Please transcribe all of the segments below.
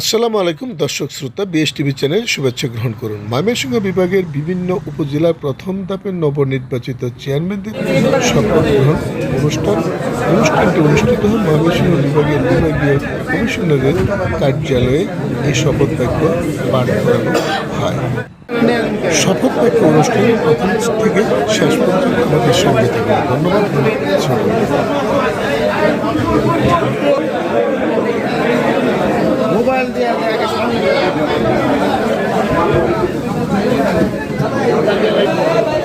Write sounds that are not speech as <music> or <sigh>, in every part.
আসসালামু আলাইকুম, দর্শক শ্রোতা বিএস টিভি চ্যানেল শুভেচ্ছা গ্রহণ করুন। ময়মনসিংহ বিভাগের বিভিন্ন উপজেলার প্রথম ধাপের নবনির্বাচিত চেয়ারম্যানদের শপথ গ্রহণ অনুষ্ঠান। অনুষ্ঠানটি অনুষ্ঠিত হয় ময়মনসিংহ বিভাগের বিভাগীয় কমিশনারের কার্যালয়ে। এই শপথ বাক্য পাঠ করানো হয়। শপথ বাক্য অনুষ্ঠানের প্রথম থেকে শেষ পর্যন্ত আমাদের সঙ্গে থাকবে ধন্যবাদ। Thank you.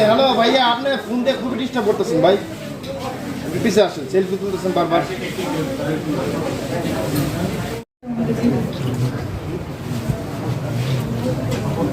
হ্যালো ভাইয়া আপনি ফোন দিয়ে খুবই ডিস্টার্ব করতেছেন ভাই। পিছিয়ে আসেন সেলফি তুলতেছেন বারবার।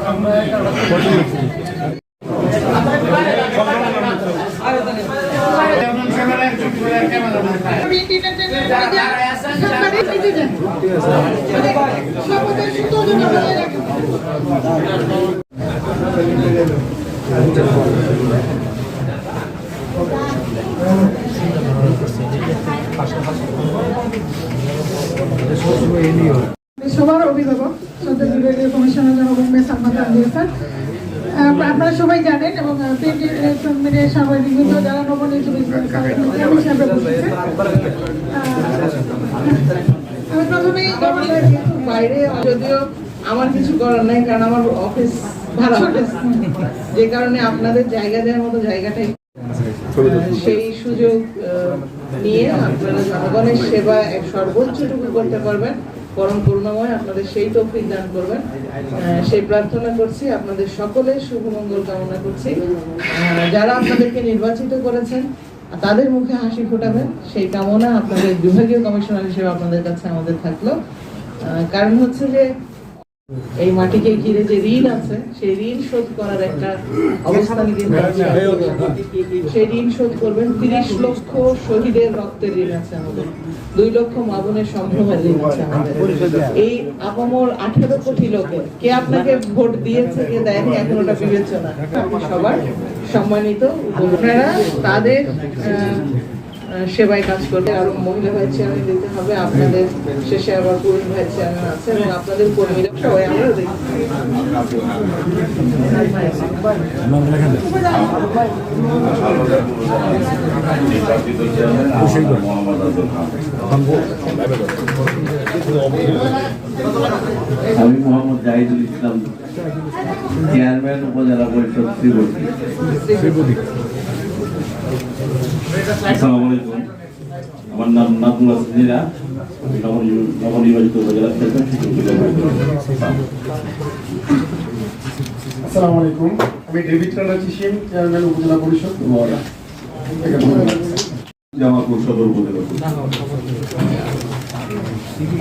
ইন্টারনেটে সবার অভিভাবক সদ্য বিভাগীয় কমিশনার স্যার আপনারা সবাই জানেন এবং যারা নবনির্বাচিত আমি প্রথমেই বাইরে যদিও আমার কিছু করার নাই কারণ আমার অফিস ভাড়া অফিস যে কারণে আপনাদের জায়গা দেওয়ার মতো জায়গাটাই সেই সুযোগ নিয়ে আপনারা জনগণের সেবা এক সর্বোচ্চটুকু করতে পারবেন। পরম করুণাময় আপনাদের সেই তৌফিক দান করবেন। সেই প্রার্থনা করছি, আপনাদের সকলের শুভমঙ্গল কামনা করছি। যারা আপনাদেরকে নির্বাচিত করেছেন তাদের মুখে হাসি ফোটাবেন, সেই কামনা আপনাদের বিভাগীয় কমিশনার হিসেবে আপনাদের কাছে আমাদের থাকল। কারণ হচ্ছে যে এই মাটিকে ঘিরে যে ঋণ আছে সেই ঋণ শোধ করার একটা অবস্থান সেই ঋণ শোধ করবেন তিরিশ লক্ষ শহীদের রক্তের ঋণ আছে আমাদের। দুই লক্ষ মাবনের সম্ভ্রমের ঋণ আছে আমাদের। এই আপামর আঠেরো কোটি লোকের কে আপনাকে ভোট দিয়েছে কে দেয়নি এখন ওটা বিবেচনা। সবার সম্মানিত তাদের সেবায় কাজ করবে আরও মহিলা ভাই চেয়ারম্যান দিতে হবে আপনাদের শেষে আবার পুরুষ ভাই চেয়ারম্যান আছে এবং আপনাদের কর্মীরা সবাই আমরা আমি মোহাম্মদ জাহিদুল ইসলাম চেয়ারম্যান উপজেলা পরিষদ শ্রীবর্তী আসসালামু আলাইকুম আমার নাম নাজমুল হাসিনা নবনির্বাচিত উপজেলা আসসালামু আলাইকুম আমি ডেভিড রানা চিসিম চেয়ারম্যান উপজেলা পরিষদ নোয়ারা জামালপুর সদর উপজেলা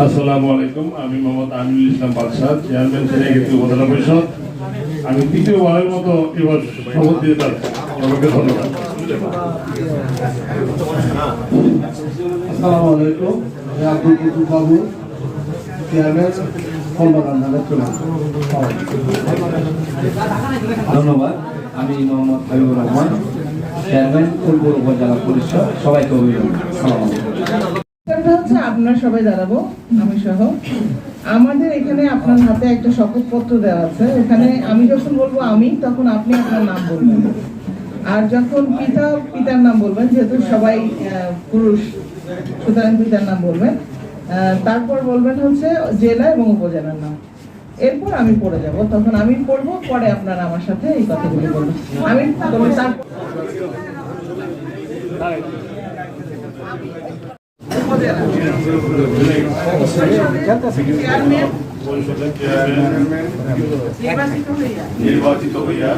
আসসালামু আলাইকুম আমি মোহাম্মদ আমিনুল ইসলাম বাদশাহ চেয়ারম্যান উপজেলা পরিষদ। আমি তৃতীয়বারের মতো এবার শপথ দিয়ে যাচ্ছি সবাইকে ধন্যবাদ। আসসালামু আলাইকুম, আমি আব্দুল কুতুব বাবু চেয়ারম্যান ধন্যবাদ, আমি মোহাম্মদ হাবিবুর রহমান চেয়ারম্যান ফুলপুর উপজেলা পরিষদ, সবাইকে অভিনন্দন। আপনারা সবাই আমি সহ। আমাদের এখানে আপনার হাতে একটা দেওয়া আছে। আমি যখন বলব আমি, তখন আপনি আপনার নাম বলবেন। আর যখন পিতা, পিতার নাম বলবেন, যেহেতু সবাই পুরুষ, সুতরাং পিতার নাম বলবেন। তারপর বলবেন হচ্ছে জেলা এবং উপজেলার নাম। এরপর আমি পড়ে যাব। তখন আমি পড়ব, পরে আপনারা আমার সাথে এই কথাগুলি বলবেন আমি তবে তার চেয়ারম্যান পরিষদের চেয়ারম্যান নির্বাচিত হইয়া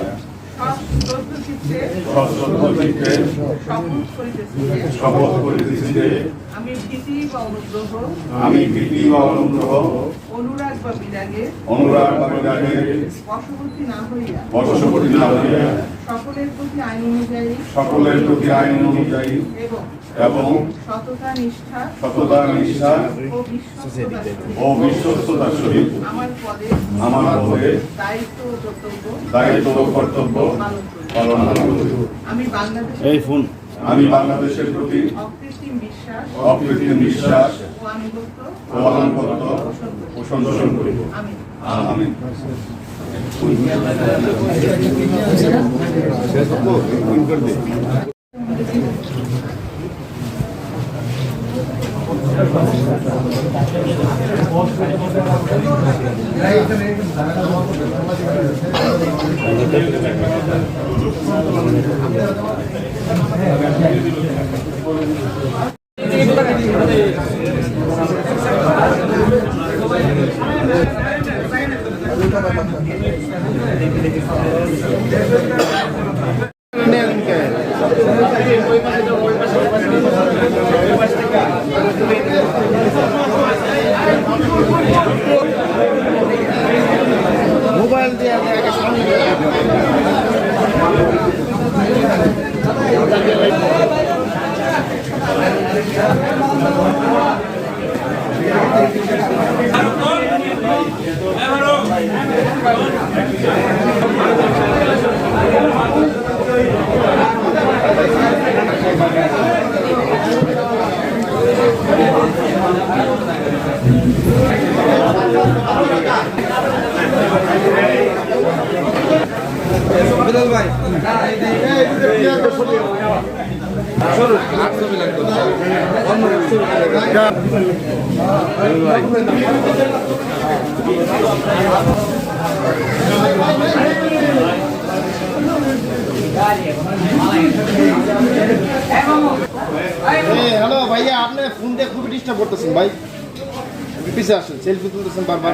শপথ করিতেছি শপথ করিতেছি আমি ভীতি বা অনুগ্রহ আমি ভীতি বা অনুগ্রহ অনুরাগ বা বিরাগে অনুরাগ বা বিরাগে বশবর্তী না হইয়া বশবর্তী না হইয়া সকলের প্রতি আইন অনুযায়ী সকলের প্রতি আইন অনুযায়ী এবং এবং সততা নিষ্ঠা সততা নিষ্ঠা ও বিশ্বস্ততার সহিত। আমার পদে আমার পদে দায়িত্ব ও কর্তব্য দায়িত্ব ও কর্তব্য পালন করি। পালন করিব আমি বাংলাদেশের আমি বাংলাদেশের প্রতি অকৃত্রিম বিশ্বাস ও আনুগত্য পোষণ করিব আমি 何? <laughs> দিয়ে আগে হ্যালো ভাইয়া, আপনি ফোন দিয়ে খুবই ডিস্টার্ব করতেছেন, ভাই। একটু পিছিয়ে আসেন সেলফি তুলতেছেন বারবার।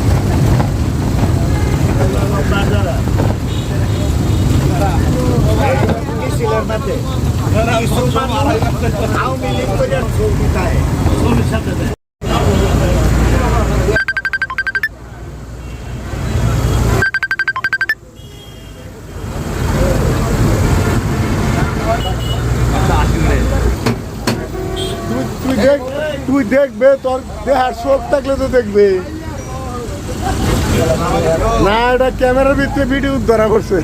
তুই দেখবে, তোর দেহার চোখ থাকলে তো দেখবে। না, এটা ক্যামেরার ভিতরে ভিডিও ধরা করছে।